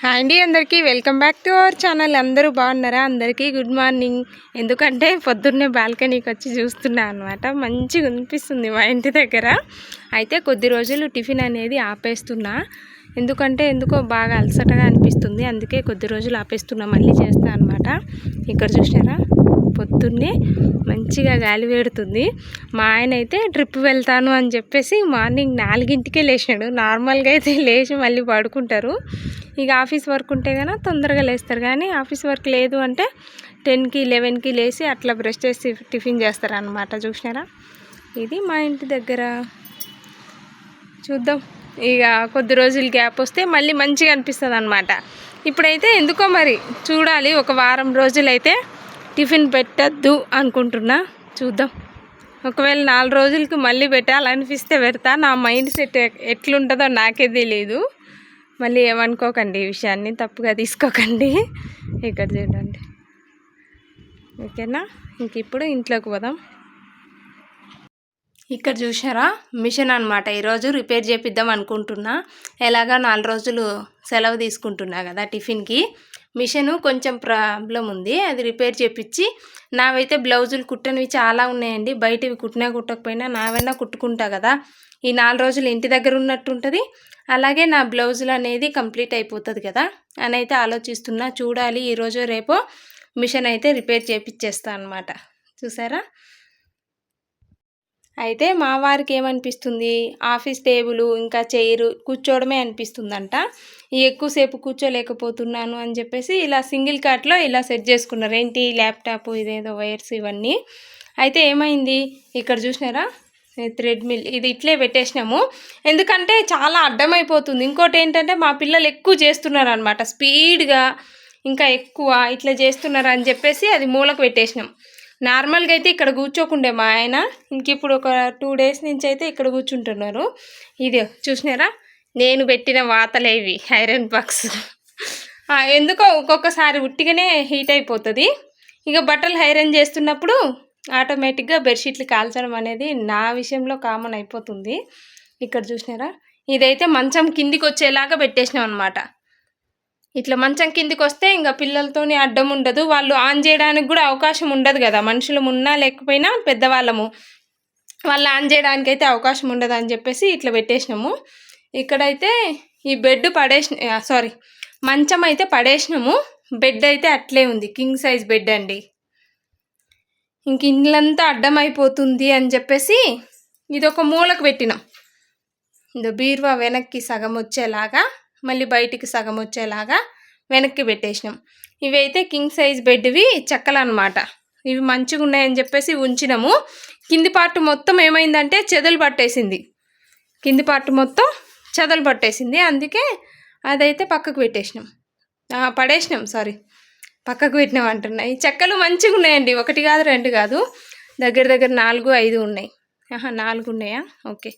Hi అండి అందరికీ welcome back to our channel. అందరూ బాగున్నారా? అందరికీ గుడ్ మార్నింగ్. ఎందుకంటే పొద్దున్నే బాల్కనీకి వచ్చి చూస్తున్నా అనమాట మంచిగా అనిపిస్తుంది మా ఇంటి దగ్గర. అయితే కొద్ది రోజులు టిఫిన్ అనేది ఆపేస్తున్నా. ఎందుకంటే ఎందుకో బాగా అలసటగా అనిపిస్తుంది. అందుకే కొద్ది రోజులు ఆపేస్తున్నా. మళ్ళీ చేస్తా అనమాట ఇక్కడ చూసినారా? పొద్దున్నే మంచిగా గాలి వేడుతుంది. మా ఆయన అయితే ట్రిప్ వెళ్తాను అని చెప్పేసి మార్నింగ్ నాలుగింటికే లేచాడు నార్మల్గా అయితే లేచి మళ్ళీ పడుకుంటారు. ఇక ఆఫీస్ వర్క్ ఉంటే కనుక తొందరగా లేస్తారు. కానీ ఆఫీస్ వర్క్ లేదు అంటే టెన్కి లెవెన్కి లేచి అట్లా బ్రష్ చేసి టిఫిన్ చేస్తారు అనమాట చూసినారా? ఇది మా ఇంటి దగ్గర. చూద్దాం. ఇక కొద్ది రోజులు గ్యాప్ వస్తే మళ్ళీ మంచిగా అనిపిస్తుంది అనమాట ఇప్పుడైతే ఎందుకో మరి చూడాలి. ఒక వారం రోజులైతే టిఫిన్ పెట్టద్దు అనుకుంటున్నా. చూద్దాం. ఒకవేళ నాలుగు రోజులకి మళ్ళీ పెట్టాలనిపిస్తే పెడతా. నా మైండ్ సెట్ ఎట్లుంటుందో నాకే తెలియదు మళ్ళీ ఏమనుకోకండి ఈ విషయాన్ని. తప్పుగా తీసుకోకండి. ఇక్కడ చూడండి. ఓకేనా? ఇంక ఇప్పుడు ఇంట్లోకి పోదాం. ఇక్కడ చూసారా మిషన్ అనమాట ఈరోజు రిపేర్ చేపిద్దాం అనుకుంటున్నా. ఎలాగా నాలుగు రోజులు సెలవు తీసుకుంటున్నా కదా టిఫిన్కి. మిషను కొంచెం ప్రాబ్లం ఉంది అది రిపేర్ చేపించి నావైతే బ్లౌజులు కుట్టనివి చాలా ఉన్నాయండి. బయటవి కుట్టినా కుట్టకపోయినా నావైనా కుట్టుకుంటా కదా. ఈ నాలుగు రోజులు ఇంటి దగ్గర ఉన్నట్టు ఉంటుంది అలాగే నా బ్లౌజులు అనేది కంప్లీట్ అయిపోతుంది కదా. అని అయితే ఆలోచిస్తున్నా చూడాలి. ఈరోజు రేపు మిషన్ అయితే రిపేర్ చేపించేస్తా అనమాట చూసారా? అయితే మా వారికి ఏమనిపిస్తుంది? ఆఫీస్ టేబుల్ ఇంకా చైరు కూర్చోవడమే అనిపిస్తుందంట. ఎక్కువసేపు కూర్చోలేకపోతున్నాను అని చెప్పేసి ఇలా సింగిల్ కార్ట్లో ఇలా సెట్ చేసుకున్నారు. ఏంటి? ల్యాప్టాప్ ఇదేదో వైర్స్ ఇవన్నీ. అయితే ఏమైంది? ఇక్కడ చూసినారా? థ్రెడ్మిల్ ఇది ఇట్లే పెట్టేసినాము. ఎందుకంటే చాలా అడ్డమైపోతుంది. ఇంకోటి ఏంటంటే మా పిల్లలు ఎక్కువ చేస్తున్నారు అనమాట స్పీడ్గా ఇంకా ఎక్కువ ఇట్లా చేస్తున్నారు అని చెప్పేసి అది మూలకు పెట్టేసినాం. నార్మల్గా అయితే ఇక్కడ కూర్చోకుండే మా ఆయన. ఇంక ఇప్పుడు ఒక టూ డేస్ నుంచి అయితే ఇక్కడ కూర్చుంటున్నారు. ఇది చూసినారా? నేను పెట్టిన వాతలేవి ఐరన్ బాక్స్. ఎందుకో ఒక్కొక్కసారి ఉట్టిగానే హీట్ అయిపోతుంది. ఇక బట్టలు ఐరన్ చేస్తున్నప్పుడు ఆటోమేటిక్గా బెడ్షీట్లు కాల్చడం అనేది నా విషయంలో కామన్ అయిపోతుంది. ఇక్కడ చూసినారా? ఇదైతే మంచం కిందికి వచ్చేలాగా పెట్టేసినాం అనమాట ఇట్లా మంచం కిందికి వస్తే ఇంకా పిల్లలతోని అడ్డం ఉండదు. వాళ్ళు ఆన్ చేయడానికి కూడా అవకాశం ఉండదు కదా. మనుషులు ఉన్నా లేకపోయినా పెద్దవాళ్ళము. వాళ్ళు ఆన్ చేయడానికి అయితే అవకాశం ఉండదు అని చెప్పేసి ఇట్లా పెట్టేసినాము. ఇక్కడైతే ఈ బెడ్ పడేసిన సారీ మంచం అయితే పడేసినాము. బెడ్ అయితే అట్లే ఉంది. కింగ్ సైజ్ బెడ్ అండి. ఇంక ఇల్లంతా అయిపోతుంది అని చెప్పేసి ఇది ఒక మూలకు పెట్టినాం. ఇది బీరువా వెనక్కి సగం వచ్చేలాగా మళ్ళీ బయటికి సగం వచ్చేలాగా వెనక్కి పెట్టేసినాం. ఇవైతే కింగ్ సైజ్ బెడ్వి చెక్కలు అనమాట ఇవి మంచిగా ఉన్నాయని చెప్పేసి ఉంచినాము. కింది పార్ట్ మొత్తం ఏమైందంటే చెదలు పట్టేసింది. కింది పార్ట్ మొత్తం చెదలు పట్టేసింది. అందుకే అదైతే పక్కకు పెట్టేసినాం. పడేసినాం సారీ పక్కకు పెట్టినాం అంటున్నాయి చెక్కలు మంచిగా ఉన్నాయండి. ఒకటి కాదు రెండు కాదు. దగ్గర దగ్గర నాలుగు ఐదు ఉన్నాయి. ఆహా నాలుగు ఉన్నాయా? ఓకే.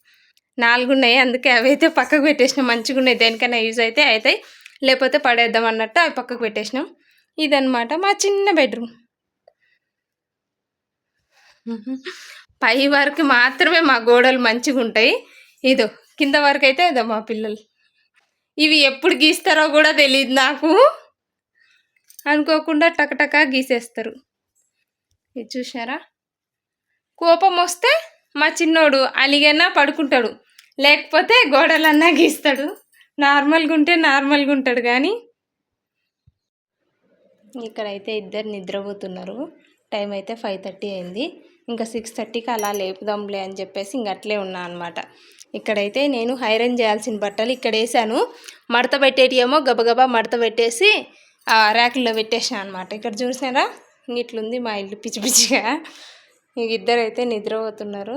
నాలుగు ఉన్నాయి అందుకే అవి అయితే పక్కకు పెట్టేసినాం. మంచిగా ఉన్నాయి దేనికైనా యూజ్ అయితే అవుతాయి లేకపోతే పడేద్దాం అన్నట్టు అవి పక్కకు పెట్టేసినాం. ఇదనమాట మా చిన్న బెడ్రూమ్. పై వరకు మాత్రమే మా గోడలు మంచిగా ఉంటాయి ఇదో కింద వరకు అయితే ఇదో మా పిల్లలు. ఇవి ఎప్పుడు గీస్తారో కూడా తెలియదు నాకు. అనుకోకుండా టకటకా గీసేస్తారు. ఇది చూసారా కోపం వస్తే మా చిన్నోడు అలిగైనా పడుకుంటాడు. లేకపోతే గోడలన్నా గీస్తాడు. నార్మల్గా ఉంటే నార్మల్గా ఉంటాడు కానీ ఇక్కడైతే ఇద్దరు నిద్రపోతున్నారు. టైం అయితే ఫైవ్ థర్టీ అయింది. ఇంకా సిక్స్ థర్టీకి అలా లేపుదాంలే అని చెప్పేసి ఇంక అట్లే ఉన్నా అనమాట ఇక్కడైతే నేను హైరన్ చేయాల్సిన బట్టలు ఇక్కడ వేసాను మడత పెట్టేటియేమో గబగబా మడత పెట్టేసి ర్యాకుల్లో పెట్టేసాను అనమాట ఇక్కడ చూసినారా? ఇట్లుంది మా ఇల్లు పిచ్చి పిచ్చిగా. ఇంక ఇద్దరు అయితే నిద్రపోతున్నారు.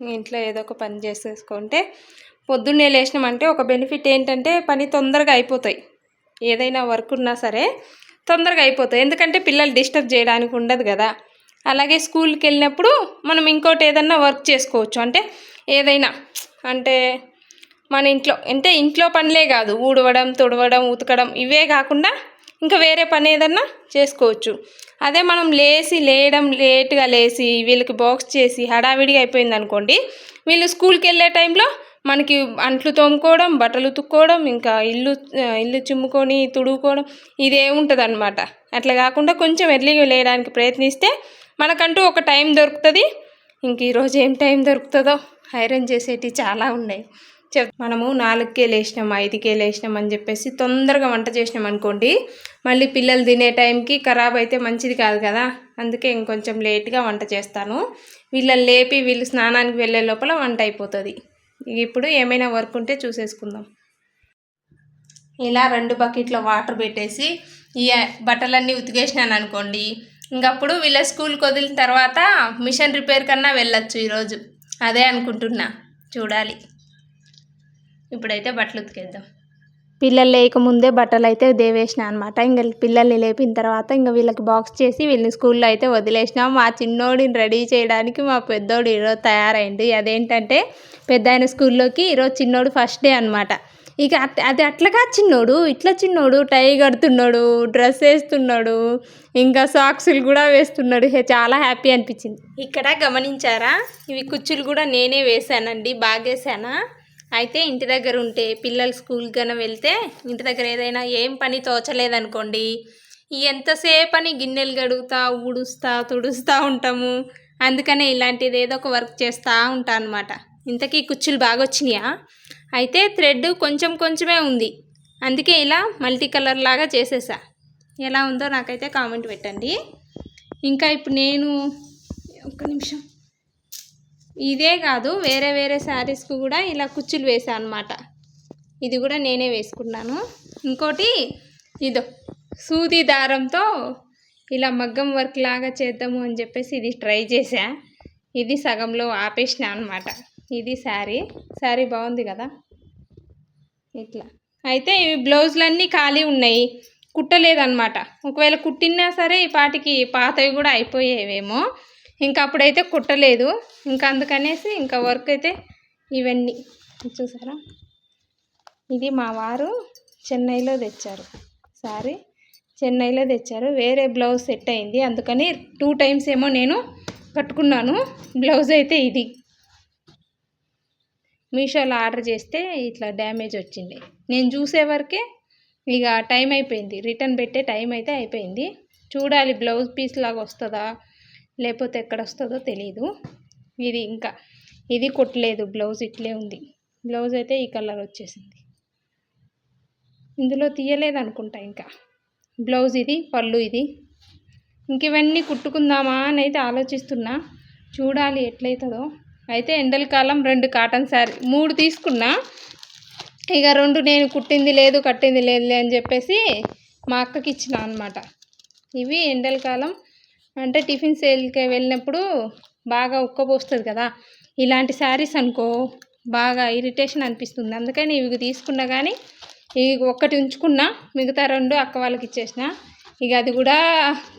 ఇంట్లో ఏదో ఒక పని చేసేసుకుంటే పొద్దున్నే లేచినామంటే ఒక బెనిఫిట్ ఏంటంటే పని తొందరగా అయిపోతాయి. ఏదైనా వర్క్ ఉన్నా సరే తొందరగా అయిపోతాయి. ఎందుకంటే పిల్లలు డిస్టర్బ్ చేయడానికి ఉండదు కదా. అలాగే స్కూల్కి వెళ్ళినప్పుడు మనం ఇంకోటి ఏదన్నా వర్క్ చేసుకోవచ్చు. అంటే ఏదైనా అంటే మన ఇంట్లో అంటే ఇంట్లో పనులే కాదు. ఊడవడం తుడవడం ఉతకడం ఇవే కాకుండా ఇంకా వేరే పని ఏదన్నా చేసుకోవచ్చు. అదే మనం లేచి లేయడం లేట్గా లేచి వీళ్ళకి బాక్స్ చేసి హడావిడిగా అయిపోయింది అనుకోండి వీళ్ళు స్కూల్కి వెళ్ళే టైంలో మనకి అంట్లు తోముకోవడం బట్టలు ఉతుక్కోవడం ఇంకా ఇల్లు ఇల్లు చిమ్ముకొని తుడుకోవడం ఇదే ఉంటుంది అనమాట అట్లా కాకుండా కొంచెం ఎర్లీగా లేయడానికి ప్రయత్నిస్తే మనకంటూ ఒక టైం దొరుకుతుంది. ఇంక ఈరోజు ఏం టైం దొరుకుతుందో ఐరన్ చేసేటివి చాలా ఉన్నాయి. మనము నాలుగుకే లేచినాం ఐదుకే లేచినాం అని చెప్పేసి తొందరగా వంట చేసినాం అనుకోండి మళ్ళీ పిల్లలు తినే టైంకి ఖరాబ్ అయితే మంచిది కాదు కదా? అందుకే ఇంకొంచెం లేట్గా వంట చేస్తాను. వీళ్ళని లేపి వీళ్ళు స్నానానికి వెళ్ళే లోపల వంట అయిపోతుంది. ఇప్పుడు ఏమైనా వర్క్ ఉంటే చూసేసుకుందాం. ఇలా రెండు బకెట్లో వాటర్ పెట్టేసి ఈ బట్టలన్నీ ఉతికేసినాను అనుకోండి ఇంకప్పుడు వీళ్ళ స్కూల్కి వదిలిన తర్వాత మిషన్ రిపేర్ కన్నా వెళ్ళొచ్చు ఈరోజు. అదే అనుకుంటున్నా. చూడాలి. ఇప్పుడైతే బట్టలు ఉతికేద్దాం. పిల్లలు లేకముందే బట్టలు అయితే దేవేసిన అనమాట ఇంకా పిల్లల్ని లేపిన తర్వాత ఇంకా వీళ్ళకి బాక్స్ చేసి వీళ్ళని స్కూల్లో అయితే వదిలేసినాం. మా చిన్నోడిని రెడీ చేయడానికి మా పెద్దోడు ఈరోజు తయారైంది అదేంటంటే పెద్ద ఆయన స్కూల్లోకి ఈరోజు చిన్నోడు ఫస్ట్ డే అనమాట ఇక అది అట్లగా చిన్నోడు ఇట్లా చిన్నోడు టై కడుతున్నాడు డ్రెస్ వేస్తున్నాడు ఇంకా సాక్సులు కూడా వేస్తున్నాడు. చాలా హ్యాపీ అనిపించింది. ఇక్కడ గమనించారా? ఇవి కుచ్చులు కూడా నేనే వేసానండి బాగా వేసానా అయితే ఇంటి దగ్గర ఉంటే పిల్లలు స్కూల్కి కన్నా వెళ్తే ఇంటి దగ్గర ఏదైనా ఏం పని తోచలేదనుకోండి. ఎంతసేపు అని గిన్నెలు గడుగుతా ఊడుస్తా తుడుస్తూ ఉంటాము. అందుకనే ఇలాంటిది ఏదో ఒక వర్క్ చేస్తూ ఉంటా అనమాట ఇంతకీ కుచ్చులు బాగా వచ్చినాయా అయితే థ్రెడ్ కొంచెం కొంచెమే ఉంది. అందుకే ఇలా మల్టీ కలర్ లాగా చేసేసా. ఎలా ఉందో నాకైతే కామెంట్ పెట్టండి. ఇంకా ఇప్పుడు నేను ఒక్క నిమిషం. ఇదే కాదు వేరే వేరే శారీస్కి కూడా ఇలా కుచ్చులు వేసాను అనమాట ఇది కూడా నేనే వేసుకున్నాను. ఇంకోటి ఇదో సూది దారంతో ఇలా మగ్గం వర్క్ లాగా చేద్దాము అని చెప్పేసి ఇది ట్రై చేశా. ఇది సగంలో ఆపేసిన అనమాట ఇది శారీ. శారీ బాగుంది కదా? ఇట్లా. అయితే ఇవి బ్లౌజులన్నీ ఖాళీ ఉన్నాయి. కుట్టలేదన్నమాట. ఒకవేళ కుట్టినా సరే ఈ పాటికి పాతవి కూడా అయిపోయేవేమో. ఇంకా అప్పుడైతే కుట్టలేదు. ఇంకా అందుకనేసి ఇంకా వర్క్ అయితే ఇవన్నీ. చూసారా? ఇది మా వారు చెన్నైలో తెచ్చారు. సారీ చెన్నైలో తెచ్చారు. వేరే బ్లౌజ్ సెట్ అయింది. అందుకని టూ టైమ్స్ ఏమో నేను కట్టుకున్నాను. బ్లౌజ్ అయితే ఇది. మీషోలో ఆర్డర్ చేస్తే ఇట్లా డ్యామేజ్ వచ్చింది. నేను చూసే వరకే ఇక టైం అయిపోయింది. రిటర్న్ పెట్టే టైం అయితే అయిపోయింది. చూడాలి బ్లౌజ్ పీస్ లాగా వస్తుందా? లేకపోతే ఎక్కడ వస్తుందో తెలియదు ఇది ఇంకా ఇది కుట్టలేదు బ్లౌజ్ ఇట్లే ఉంది. బ్లౌజ్ అయితే ఈ కలర్ వచ్చేసింది. ఇందులో తీయలేదు అనుకుంటా ఇంకా. బ్లౌజ్ ఇది పళ్ళు ఇది. ఇంక ఇవన్నీ కుట్టుకుందామా అని అయితే ఆలోచిస్తున్నా. చూడాలి ఎట్లయితుందో. అయితే ఎండల కాలం రెండు కాటన్ శారీ మూడు తీసుకున్నా. ఇక రెండు నేను కుట్టింది లేదు కట్టింది లేదు అని చెప్పేసి మా అక్కకి ఇచ్చిన అనమాట ఇవి ఎండల కాలం అంటే టిఫిన్ సేల్కి వెళ్ళినప్పుడు బాగా ఉక్కబోస్తుంది కదా. ఇలాంటి శారీస్ అనుకో బాగా ఇరిటేషన్ అనిపిస్తుంది. అందుకని ఇవి తీసుకున్నా కానీ ఇవి ఒక్కటి ఉంచుకున్నా మిగతా రెండు అక్క వాళ్ళకి ఇచ్చేసిన ఇక అది కూడా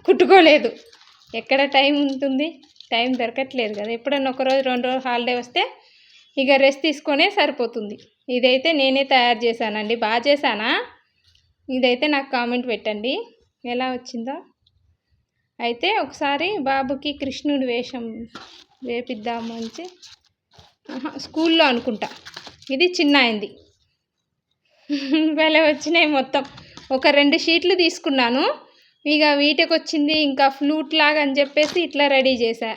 కుట్టుకోలేదు. ఎక్కడ టైం ఉంటుంది? టైం దొరకట్లేదు కదా. ఎప్పుడన్నా ఒకరోజు రెండు రోజులు హాలిడే వస్తే ఇక రెస్ట్ తీసుకొనే సరిపోతుంది. ఇదైతే నేనే తయారు చేశానండి. బాగా చేశానా? ఇదైతే నాకు కామెంట్ పెట్టండి. ఎలా వచ్చిందో? అయితే ఒకసారి బాబుకి కృష్ణుడి వేషం వేపిద్దాము అని స్కూల్లో అనుకుంటా. ఇది చిన్న అయింది భలే వచ్చినాయి మొత్తం. ఒక రెండు షీట్లు తీసుకున్నాను. ఇక వీటికి వచ్చింది ఇంకా ఫ్లూట్ లాగా అని చెప్పేసి ఇట్లా రెడీ చేశా.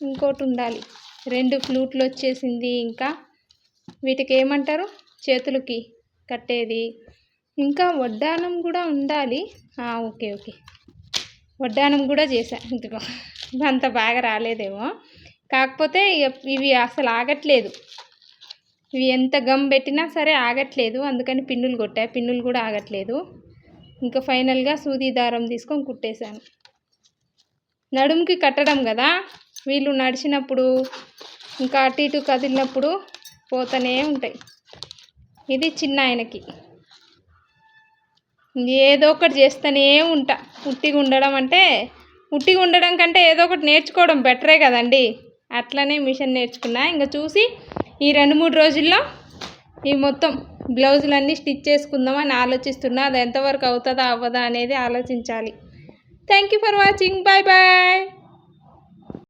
ఇంకోటి ఉండాలి. రెండు ఫ్లూట్లు వచ్చేసింది ఇంకా. వీటికి ఏమంటారు? చేతులకి కట్టేది. ఇంకా వడ్డానం కూడా ఉండాలి. Okay okay. వడ్డానం కూడా చేశా ఇందుకో అంత బాగా రాలేదేమో. కాకపోతే ఇవి అసలు ఆగట్లేదు. ఇవి ఎంత గమ్ పెట్టినా సరే ఆగట్లేదు. అందుకని పిన్నులు కొట్టా. పిన్నులు కూడా ఆగట్లేదు. ఇంకా ఫైనల్గా సూది దారం తీసుకొని కుట్టేశాను. నడుముకి కట్టడం కదా. వీళ్ళు నడిచినప్పుడు ఇంకా అటు ఇటు కదిలినప్పుడు పోతూనే ఉంటాయి. ఇది చిన్న ఆయనకి. ఏదో ఒకటి చేస్తూనే ఉంటా. ఉట్టిగా ఉండడం అంటే ఉట్టిగా ఉండడం కంటే ఏదో ఒకటి నేర్చుకోవడం బెటరే కదండి. అట్లనే మిషన్ నేర్చుకున్నా. ఇంకా చూసి ఈ రెండు మూడు రోజుల్లో ఈ మొత్తం బ్లౌజులన్నీ స్టిచ్ చేసుకుందామని ఆలోచిస్తున్నా. అది ఎంతవరకు అవుతుందా అవ్వదా అనేది ఆలోచించాలి. Thank you for watching bye bye